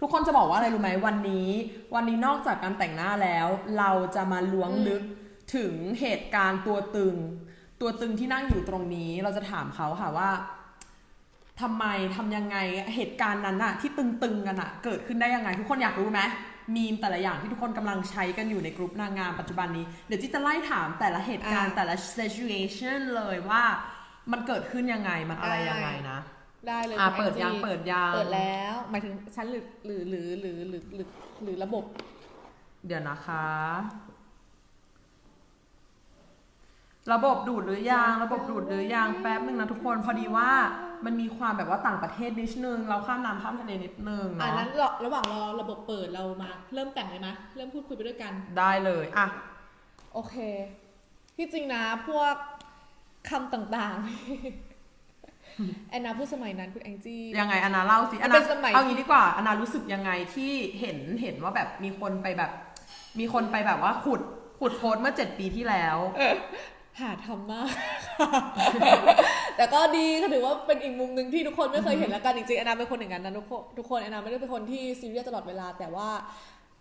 ทุกคนจะบอกว่าอะไรรู้ไหมวันนี้ วันนี้นอกจากการแต่งหน้าแล้ว เราจะมาล้วงลึกถึงเหตุการณ์ตัวตึง ตัวตึงที่นั่งอยู่ตรงนี้ เราจะถามเขาค่ะว่าทำไมทำยังไงเหตุการณ์นั้นอะที่ตึงๆกันอะเกิดขึ้นได้ยังไง ทุกคนอยากรู้ไหมมีมแต่ละอย่างที่ทุกคนกำลังใช้กันอยู่ในกลุ่มนางงามปัจจุบันนี้ เดี๋ยวจิ๊จะไล่ถามแต่ละเหตุการณ์แต่ละ situation เลยว่า มันเกิดขึ้นยังไงมันอะไรยังไงนะ ได้เลยอะคุณเปิดยัง Angie เปิดยังเปิดแล้วหมายถึงชั้นหรือหรือหรือหรือหรือหรือหรือระบบ เดี๋ยวนะคะ ระบบดูดหรือยังระบบดูดหรือยังแป๊บนึงนะทุกคนพอดีว่ามันมีความแบบว่าต่างประเทศนิดนึง เราข้ามน้ำข้ามทะเลนิดนึงอ่าเนาะนั้นรอระหว่างรอระบบเปิดเรามา เริ่มแต่งเลยไหมเริ่มพูดคุยไปด้วยกัน ได้เลยอะโอเค ที่จริงนะพวกคำต่างๆ แอนนาพูดสมัยนั้นคุณแองจี้ยังไงอานาเล่าสิมัอานเป็นานสมัยเอางี้ดีกว่าอานารู้สึกยังไงที่เห็นเห็นว่าแบบมีคนไปแบบ มีคนไปแบบว่าขุดขุดโพสต์เมื่อเจ็ดปีที่แล้วหาทำมาก แต่ก็ดีก็ถือว่าเป็นอีกมุมหนึ่งที่ทุกคนไม่เคยเห็นแล้วกันจริงๆแอนนาเป็นคนอย่างนั้นนะทุกคนทุกคนแอนนาไม่ได้เป็นคนที่ซีเรียสตลอดเวลา แต่ว่า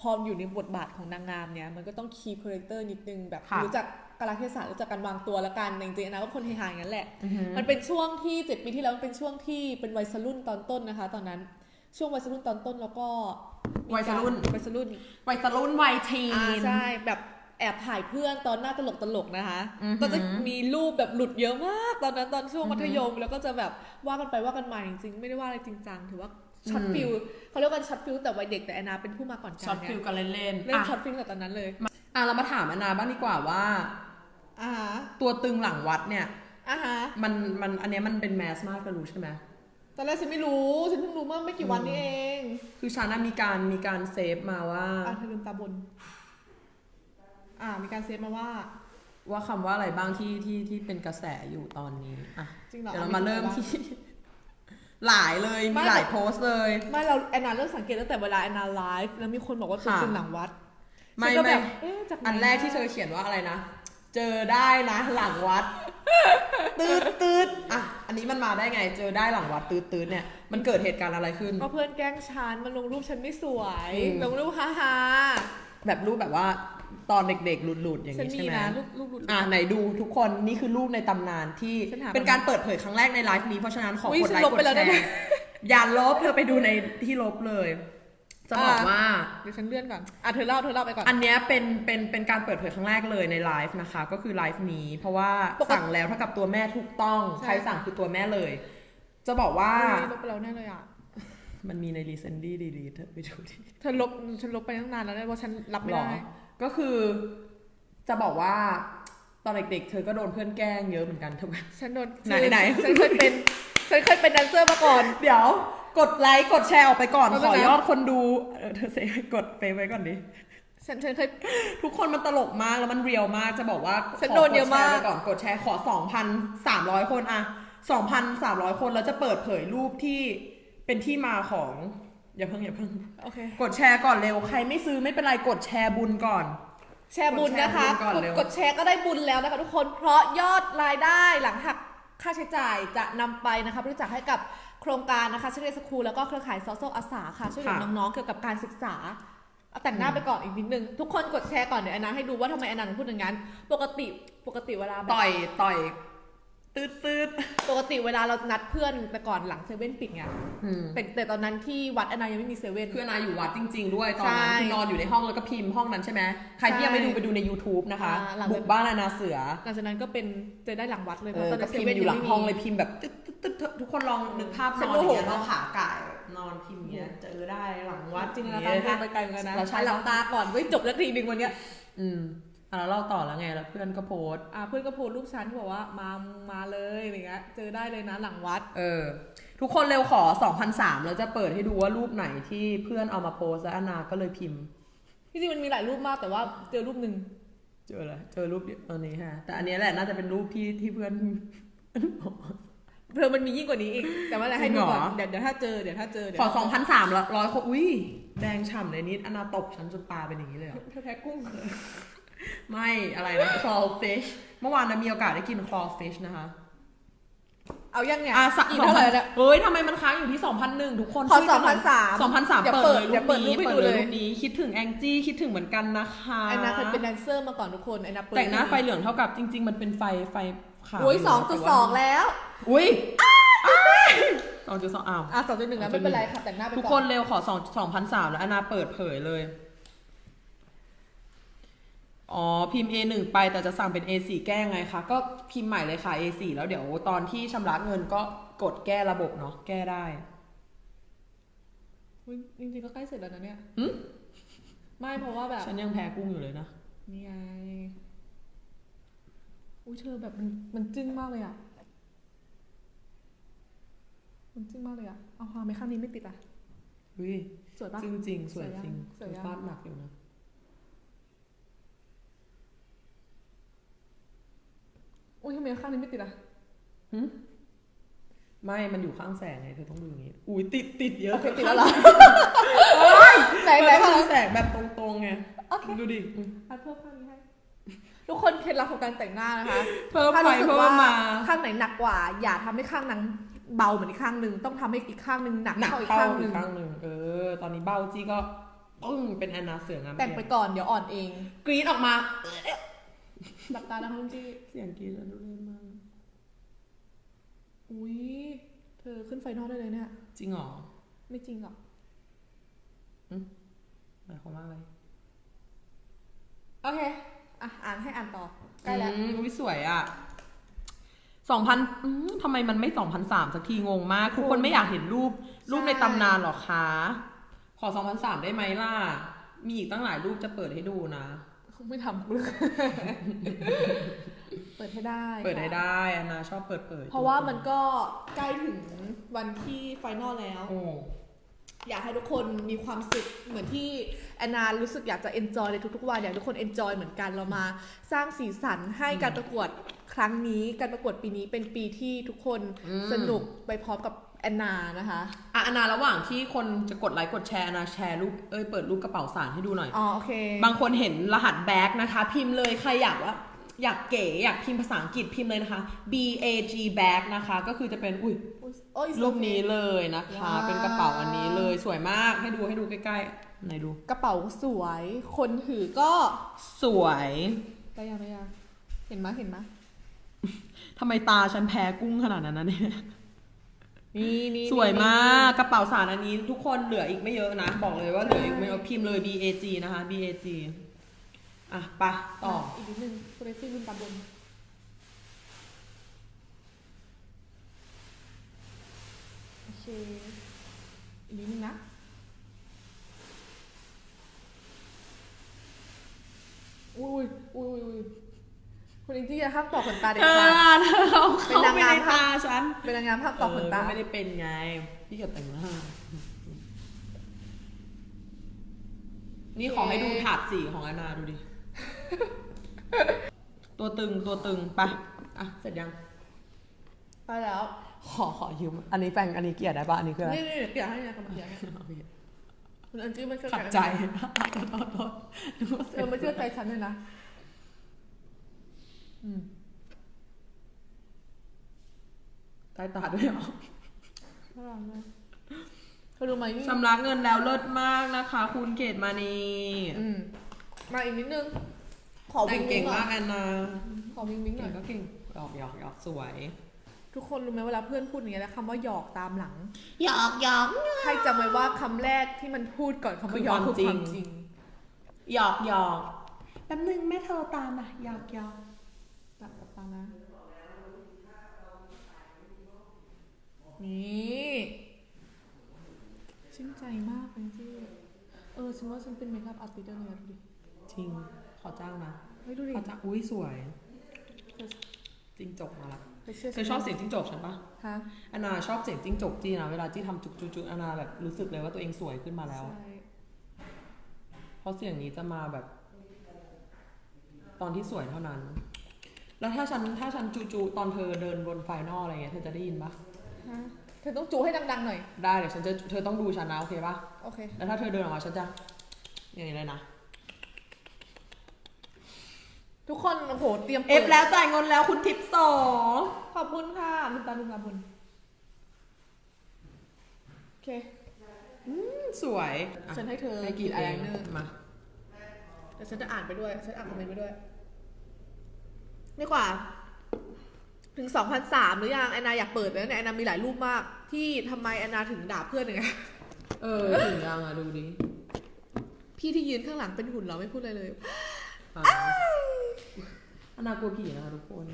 พออยู่ในบทบาทของนางงามเนี่ยมันก็ต้องคีย์คาแรคเตอร์นิดนึงแบบค่ะรู้จัก กาลเทศะรู้จักการวางตัวแล้วกันจริงๆแอนนาก็เป็นคนเฮฮาอย่างนั้นแหละอือหือมันเป็นช่วงที่เจ็ดปีที่แล้วมันเป็นช่วงที่เป็นวัยรุ่นตอนต้นนะคะ ตอนนั้นช่วงวัยรุ่นตอนต้นแล้วก็มีการวัยรุ่นวัยรุ่นวัยรุ่นวัยทีอ่านใช่แบบแอบถ่ายเพื่อนตอนหน้าตลกตลกๆนะคะอือหือก็จะมีรูปแบบหลุดเยอะมาก ตอนนั้นตอนช่วงอือหืมัอธยมแล้วก็จะแบบว่ากันไปว่ากันมาจริงๆไม่ได้ว่าอะไรจริงจังถือว่าช็อตอืมฟิลเขาเรียกว่าช็อตฟิลแต่วัยเด็กแต่แอนนาเป็นผู้มาก่อนกาช็อรตเนี่ฟิลยกันเล่นๆเล่นอะช็อตฟิลแต่ตอนนั้นเลยอะเรามาถามอานาบ้างดีกว่าว่า อ่าฮะตัวตึงหลังวัดเนี่ย อ่าฮะมันมันอันเนี้ยมันเป็นแมสมากก็รู้ใช่ไหม ตอนแรกฉันไม่รู้ ฉันเพิ่งรู้เมื่อไม่กี่วันนี้เองคือฉันน่ะมีการมีการเซฟมาว่า อ่าเธอลืมตาบน อ่า มีการเซฟมาว่า ว่าคำว่าอะไรบ้างที่ที่ที่เป็นกระแสอยู่ตอนนี้อะจริงเหรอเดี๋ยวเราเอามามีเริ่มอะไรบ้างที่ หลายเลยไม่มีหลายแต่โพสต์เลย ไม่เราแอนนาเริ่มสังเกตตั้งแต่เวลาแอนนาไลฟ์แล้วมีคนบอกว่าตัวค่ะ ตึงหลังวัดไม่ฉันก็ไม่แบบเอ๊ะจากไหอันแรกที่เธอเขียนว่าอะไรนะ เจอได้นะหลังวัด ตืดตืดอะ อันนี้มันมาได้ไง เจอได้หลังวัดตืดตืดเนี่ย มันเกิดเหตุการณ์อะไรขึ้น ก็เพื่อนแกล้งฉันมันลงรูปฉันไม่สวย อืม ลงรูปฮ่าฮ่าแบบรูปแบบว่าตอนเด็กๆหลุดๆอย่างฉันนี้มีใช่ไหมนะรูปรูปรูปอะไหนดูทุกคนนี่คือรูปในตำนานที่ฉันหาเป็นการเปิดเผยครั้งแรกในไลฟ์นี้เพราะฉะนั้นขออุ๊ยกดฉัไลนค์ลบกไปดแล้วแชนะร์อย่าลบเธอไปดูในที่ลบเลย จะบอกอะว่า เดี๋ยวฉันเลื่อนก่อน อะเธอเล่าเธอเล่าไปก่อน อันเนี้ยเป็นเป็นเป็นการเปิดเผยครั้งแรกเลยในไลฟ์นะคะ ก็คือไลฟ์นี้ เพราะว่าปกติสั่งแล้วเท่ากับตัวแม่ถูกต้อง ใช่ ใครสั่งคือตัวแม่เลย จะบอกว่าอุ๊ยลบไปแล้วแน่เลยอะ มันมีในรีเซนดี้ดีลีเธอไปดูดิเธอลบฉันลบไปตั้งนานแล้วเนี่ยเพราะฉันรับไม่หรอได้ ก็คือ จะบอกว่าตอนเด็กๆ เธอก็โดนเพื่อนแกล้งเยอะเหมือนกันถูกไหม ฉันโดนไหนไหน ฉันเคยเป็น ฉันเคยเป็นแดนเซอร์มาก่อน เดี๋ยว กดไลค์กดแชร์ออกไปก่อนเอาขไปอนะยอดคนดู เออเธอเซฟกดไปไว้ก่อนดิฉันฉันเคยทุกคนมันตลกมากแล้วมันเรียลมากจะบอกว่าฉันขโดนเยอะมากดแชร์ไปก่อนกดแชร์ขอ2,300คนอะ2,300คนแล้วจะเปิดเผยรูปที่เป็นที่มาของ อย่าเพิ่งอย่าเพิ่งโอเคกดแชร์ก่อนเร็วใครไม่ซื้อไม่เป็นไรกดแชร์บุญก่อน แชร์บุญนะคะ กดแชร์บุญก่อนเร็วกดแชร์ก็ได้บุญแล้วนะคะทุกคนเพราะยอดรายได้หลังหักค่าใช้จ่ายจะนำไปนะคะบริจาคให้กับ โครงการนะคะช่วยเรียนสคูลแล้วก็เครือข่ายซอโซอาสาค่ะช่วยเหลือน้องๆเกี่ยวกับการศึกษาเอาแต่งหน้าไปก่อนอีกนิดนึง ทุกคนกดแชร์ก่อนเดี๋ยวแอนนาให้ดูว่าทำไมแอนนาถึงพูดอย่างนั้น ปกติปกติเวลาแบบ ต่อยต่อย ตืดตืดปกติเวลาเรานัดเพื่อนแต่ก่อนหลังเซเว่นปิดไงอืมแต่แต่ตอนนั้นที่วัดแอนนายังไม่มีเซเว่นเพื่อนอาอยู่วัดจริง ๆ ด้วยตอนนั้นใช่คือนอนอยู่ในห้องแล้วก็พิมพ์ห้องนั้นใช่ไหมใครที่ยังไม่ดูไปดูใน YouTube นะคะอ่าหลังบุกบ้านอาณาเสือหลังจากนั้นก็เป็นเจอได้หลังวัดเลยเอเพราะอตอนก็นั้นเซพิมเว่นพ์อยู่หลังไม่มีห้องเลยพิมพ์แบบตึ๊ดตึ๊ดตึ๊ดตึ๊ดทุกคนลองนึกภาพนฉันอนอย่างเงี้ยโมโหแล้วขาก่ายนอนพิมพ์อย่างเงี้ยเจอได้หลังวัดจริงอๆย่าเราเงี้ยตามไปไกลเหมือนกันนะเราใช้หลับตาก่อนไว้จบแล้วทีหนึ่งวันเนี้ยอืม อะแล้วเล่าต่อแล้วไงแล้วเพื่อนก็โพสต์อ่าเพื่อนก็โพสต์รูปฉันที่บอกว่ามามาเลยอะไรเงี้ยเจอได้เลยนะหลังวัด เออ ทุกคนเร็วขอ 2,003แล้วจะเปิดให้ดูว่ารูปไหนที่เพื่อนเอามาโพสต์แล้วอานาก็เลยพิมพ์ที่จริงมันมีหลายรูปมากแต่ว่าเจอรูปหนึ่งเจออะไรเจอรูปเดียวอันนี้ฮะแต่อันนี้แหละน่าจะเป็นรูปที่ที่เพื่อนเพื่อมันมียิ่งกว่านี้อีก แต่ว่าอะไรให้จริดูงเหรอก่อนเดี๋ยวเดี๋ยวถ้าเจอเดี๋ยวถ้าเจอเดี๋ยขวอสองพันสามร้อยคนอุ้ยแดงฉ่ำเลยนิดอนาตบฉันจนตาเป็นอย่างนี้เลยเหรอเธอแพ้กุ้ง ไม่อะไรนะ crawfish เมื่อวานนะมีโอกาสได้กิน crawfish นะคะ เอายังเนี่ยอะสักอีกเท่าไหร่เนี่ย เฮ้ยทำไมมันค้างอยู่ที่ 2,001 ทุกคนขอช่วยกันหน่ย2,300 2,300เดี๋ยวเปิดเปิดเลยเดี๋ยวเปิดรูรูปปให้นี้ดูเปิดเลยเลย รูปนี้คิดถึงแองจี้คิดถึงเหมือนกันนะคะไอ้นาเคยเป็นแดนเซอร์มาก่อนทุกคนไอ้นาเปิดแต่งหน้าไฟเหลืองเท่ากับจริง ๆ มันเป็นไฟไฟขาวอุ้ยสองจุดสองแล้ว อุ้ยสองจุดสองอ้าว อะสองจุดหนึ่งแล้วไม่เป็นไรค่ะแต่งหน้าไปทุกก่คอนนเร็วขอสองสองพันสามแล้วอนาเปิดเผยเลย อ๋อ พิมพ์ A1 ไปแต่จะสั่งเป็น A4 แก้ไงคะ ก็พิมพ์ใหม่เลยค่ะ A4 แล้วเดี๋ยวตอนที่ชำระเงินก็กดแก้ระบบเนาะแก้ได้อุ๊ยจริงๆก็ใกล้เสร็จแล้วนะเนี่ยหึไม่เพราะว่าแบบฉันยังแพ้กุ้งอยู่เลยนะ นี่ไงอุ้ยเธอแบบมันมันจึ้งมากเลยอะ มันจึ้งมากเลยอะ เอาพาไม่ข้างนี้ไม่ติดอะ อุ้ยสวยปะ จริงจริงๆสวยจริงสวยยัง ฟาดหนักอยู่นะ อุ้ยทำไมข้างนี้ไม่ติดอะหึไม่มันอยู่ข้างแสงไงเธอต้องดูอย่างนี้ อุ้ยติดติดเยอะโอเคติดแล้วเหรอไหนเธไหนอต้ข้าองงนี้ดูแสงแบบตรงๆไงโอเคดูดิอืมอัดเพิ่มข้างนี้ให้ทุกคนเคล็ดลับของการแต่งหน้านะคะเพิ่มถ้าไปรู้สึกเพิ่ว่ามมา ข้างไหนหนักกว่า อย่าทำให้ข้างนั้นเบาเหมือนอีกข้างหนึ่งต้องทำให้อีกข้างหนึ่งหนักหนักเท่าอีกเข้าข้างหอีนึ่กง ข้างหนึ่งเออ ตอนนี้เบ้าจี้ก็ปึ้งเป็นแอนนาเสืองามแต่งไปก่อนเดี๋ยวอ่อนเอง กรีดออกมา หลับตานะคะคุณจี้เสียงกรีดแล้วดูเล่นมาก อุ้ยเธอขึ้นไฟนอลได้เลยเนี่ย จริงเหรอไม่จริงหรอกหมายความว่าอะไรโอเค อะ อ่านให้อ่านต่อ ใกล้แล้ว อืมอุ้ยสวยอะสองพันทำไมมันไม่สองพันสามสักทีงงมาก ทุกคนไม่อยากเห็นรูป รูปในตำนานหรอคะ ขอสองพันสามได้ไหมล่ะ มีอีกตั้งหลายรูปจะเปิดให้ดูนะ ไม่ทำกูเลยเปิดให้ได้เปิดให้ค่ะได้แอนนาชอบเปิดเปิดเพราะว่ามันก็ใกล้ถึงวันที่ไฟนอลแล้วโอ้อยากให้ทุกคนมีความสุขเหมือนที่แอนนารู้สึกอยากจะ enjoy ในทุกๆวันอยากให้ทุกคน enjoy เหมือนกันเรามาสร้างสีสันให้การประกวดครั้งนี้การประกวดปีนี้เป็นปีที่ทุกคนสนุกไปพร้อมกับ แอนนานะคะอะแอนนาระหว่างที่คนจะกดไลค์กดแชร์แอนนาแชร์รูปเอ้ยเปิดรูปกระเป๋าสารให้ดูหน่อยอ๋อโอเค บางคนเห็นรหัสแบ็กนะคะ พิมพ์เลยใครอยากว่าอยากเก๋อยากพิมพ์ภาษาอังกฤษพิมพ์เลยนะคะ B A G bag นะคะ ก็คือจะเป็นอุ้ยโอ้ยรูปนี้เลยนะคะว้าวเป็นกระเป๋าอันนี้เลยสวยมากให้ดูให้ดูใกล้ๆไหนดู กระเป๋าสวย คนถือก็สวยได้ยังได้ยังเห็นไหมยเห็นไหมยทำไมตาฉันแพ้กุ้งขนาดนั้นนะเนี่ย นี่นี่สวยมากกระเป๋าสารอันนี้ทุกคนเหลืออีกไม่เยอะนะ บอกเลยว่าเหลืออีกไม่เยอะพิมพ์เลย B A G นะคะ B A G อะไปะต่ออีกนิดนึงคุณเอซี่ลืมตาบนโอเคอีกนิดนึงนะ อุ้ยอุ้ยอุ้ยอุ้ย คุณอิงจี้อย่าห้ามต่อขนตาเด็ดเธอขาด เธอเอาเข้าเป็นนางไปงาในมตาฉันเป็นนางงามห้ามต่อขนตา เออก็ไม่ได้เป็นไง พี่เกิดแต่งหน้า นี่ขอให้ดูถาดสีของอานาดูดิ ตัวตึงตัวตึงไปะอะ เสร็จยัง ไปแล้ว ขอขอยืม อันนี้แปรงอันนี้เกลียดได้ปะอันนี้คืออะไร นี่นี่เดี๋ยวให้นะกำลังเดี๋ยวให้โอเคคุณอันจี้ไม่เชื่อขัดใจใจเออไม่เชื่อใจฉันเลยนะ อืมใต้ตาด้วยเหรอน่ารักมากเธอรู้ไหมนี่ชำระเงินแล้วเลิศมากนะคะ คุณเกตมานีอืมมาอีกนิดนึง ขอแต่วิ่งงเก่วิ่งงหน่มาอกยแอนนาขอวิ่งวิ่งหน่เก่องยก็เก่งหยอกหยอกหยอกสวย ทุกคนรู้ไหมเวลาเพื่อนพูดอย่างเงี้ยแล้วคำว่าหยอกตามหลัง หยอกหยอก ให้จำไว้ว่าคำแรกที่มันพูดก่อนคำว่าหยอกคือคือความความจจริริง ง หยอกหยอกแป๊บนึงแม่โทรตามอะหยอกหยอก ตัดกับตานะ นี่ชื่นใจมากเลยจี้เออฉันว่าฉันเป็นเมคอัพอาร์ติสต์ได้เลยอะดูดิจริง ขอจ้างนะเฮ้ยดูดิขอจ้างอุ้ยสวยจิ้งจกมาละเธอเชื่อเธอชอบเสียงจิ้งจกฉันปะฮะอานาชอบเสียงจิ้งจกจีนะเวลาจี้ทำจุกจุกจุกอานาแบบรู้สึกเลยว่าตัวเองสวยขึ้นมาแล้วใช่เพราะเสียงนี้จะมาแบบ ตอนที่สวยเท่านั้น แล้วถ้าฉันถ้าฉันจูจูตอนเธอเดินบนไฟนอลอะไรเงี้ยเธอจะได้ยินปะฮะเธอต้องจูให้ดังๆหน่อย ได้เดี๋ยวฉันจะเธอต้องดูฉันนะโอเคปะโอเค แล้วถ้าเธอเดินออกมาฉันจะอย่างนี้เลยนะ ทุกคนโอ้โหเตรียมเอฟแล้วจ่ายเงินแล้วคุณทิปสองขอบคุณค่ะลืมตาลืมตาบุญโอเคอืมสวยอะฉันให้เธอให้กี่อะไรเองเนอร์มาเดี๋ยวฉันจะอ่านไปด้วย ฉันอ่านคอมเมนต์ไปด้วย นี่กว่า ถึง2003หรือยังแอนนาอยากเปิดแล้วเนี่ยแอนนามีหลายรูปมาก ที่ทำไมแอนนาถึงด่าเพื่อนอย่างเงี้ยเออถึงยังอะดูดิพี่ที่ยืนข้างหลังเป็นหุ่นเราไม่พูดอะไรเลยอะอันนากลัวผีนะคะทุกคน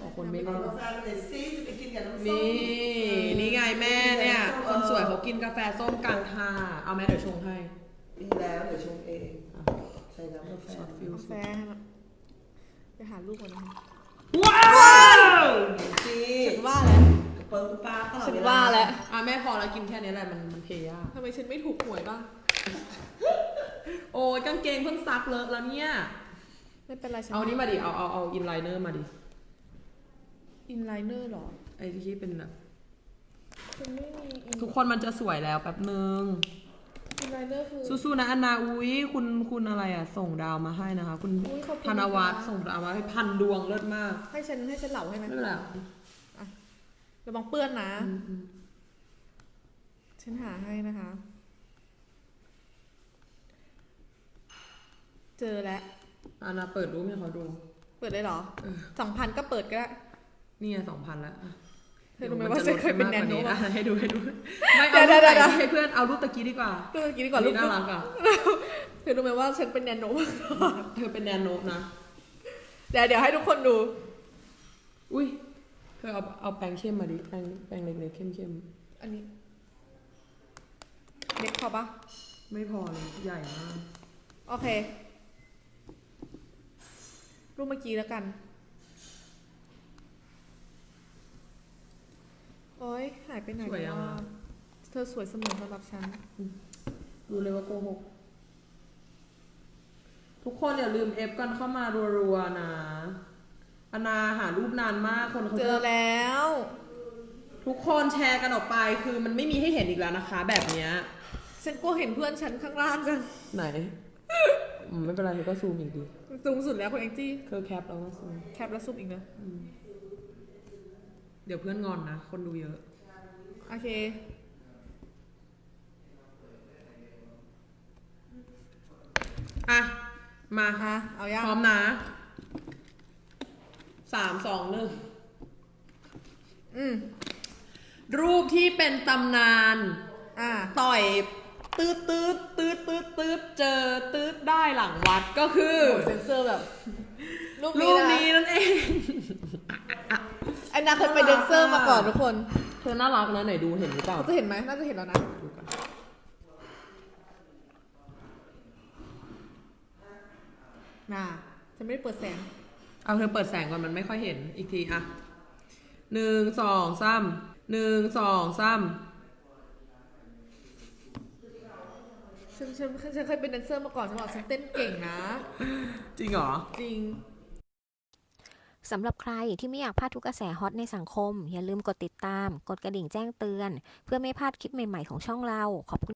บอกคนไม่เอารู้ กาแฟไปเลยซิจะไปกินกับน้ำส้มนี่นี่ไงแม่เนี่ย คนสวยเขากินกาแฟส้มกลางทางเอาแม่เดี๋ยวชงให้มีแล้วเดี๋ยวชงเอง อะใส่น้ำกาแฟช็อตฟิลกาแฟ ไปหารูปก่อนนะคะว้าวสิฉันว่าแล้วเปิ้ลปลาตลอดฉันเวลาว่าแล้วอะแม่พอแล้วกินแค่นี้แหละมันมันเทยากทำไมฉันไม่ถูกหวยบ้าง โอ้ยกางเกงเพิ่งซักเลอะแล้วเนี่ย ไม่เป็นไรฉันเอานี่มาดิ เอาเอาเอาอินไลเนอร์มาดิอินไลเนอร์หรอ ไอ้ที่เป็นแบบ ฉันไม่มีอินทุกคนมันจะสวยแล้วแป๊บนึง อินไลเนอร์คือ สู้ๆนะอันนาอุ้ยคุณคุณอะไรอะ ส่งดาวมาให้นะคะ คุณอุ๊ยขอบคุณธนวัฒน์นะคะ ส่งดาวมาให้พันดวงเลิศมาก ให้ฉันให้ฉันเหล่าให้ไหมไม่เป็นไรระวังเปื้อนนะอืมอืมฉันหาให้นะคะ เจอแล้ว อันนาเปิดรูปให้เขาดู เปิดได้เหรอเออสองพันก็เปิดก็ได้ นี่ไงสองพันแล้วอะเธอ รู้ไหมว่าฉันเคยเป็นแนนโนอะบ้างให้ดูให้ดู ไม่เดี๋เอายวรูปเดี๋ยวไหนเดี๋ยวให้เพื่อนเอารูปตะกี้ดีกว่ารูปเมื่อกี้ดีกว่ารูปน่ารักอะเธอรู้ไหมว่าฉันเป็นแนนโนมาก่อนเธอเป็นแนนโนนะเดี๋ยวเดี๋ยวให้ทุกคนดู อุ้ยเธอเอาเอาแปรงเข้มมาดิแปรงแปรงเล็กๆเข้มอันนี้เล็กพอปะๆไม่พอเลยใหญ่มาก โอเค รูปเมื่อกี้แล้วกัน โอ๊ยหายไปไหนสวยยังแล้วอะอะ เธอสวยเสมอสำหรับฉันรู้เลยว่าโกหก ทุกคนอย่าลืมเอฟกันเข้ามารัวๆนะ อนาหารูปนานมากคนเขาเจจะอแล้ว ทุกคนแชร์กันออกไปคือมันไม่มีให้เห็นอีกแล้วนะคะ แบบเนี้ย ฉันกลัวเห็นเพื่อนฉันข้างล่างจังไหนอืมไม่เป็นไรเธอก็ซูมอีกดิสูงสุดแล้วคุณแองจี้เธอแคปแล้วก็ซูม แคปแล้วซูมอีกนะเดี๋ยวเพื่อนงอนนะ คนดูเยอะ โอเค อะ มาอะ เอายังพร้อมนะสามสองหนึ่งอืม รูปที่เป็นตำนาน อะต่อยตืดตืดตืดตืดตืดเจอตืดได้หลังวัดก็คือ เซนเซอร์แบบ รูปรูนี้ปนะนี้นั่นเอง แอนนาเคยเป็นแดนเซอร์มาก่อนทุกคน เธอน่ารักนะไหนดูเห็นหรือเปล่าเขาจะเห็นไหมน่าจะเห็นแล้วนะดูกันน่าฉันไม่ได้เปิดแสง เอาเธอเปิดแสงก่อนมันไม่ค่อยเห็นอีกทีอะหนึ่งสองสามหนึ่งสองสามฉันฉันฉันเคยเป็นแดนเซอร์มาก่อนฉันบอกฉันเต้นเก่งนะ จริงเหรอ จริง สำหรับใครที่ไม่อยากพลาดทุกกระแสฮอตในสังคม อย่าลืมกดติดตาม กดกระดิ่งแจ้งเตือน เพื่อไม่พลาดคลิปใหม่ ๆ ของช่องเรา ขอบคุณ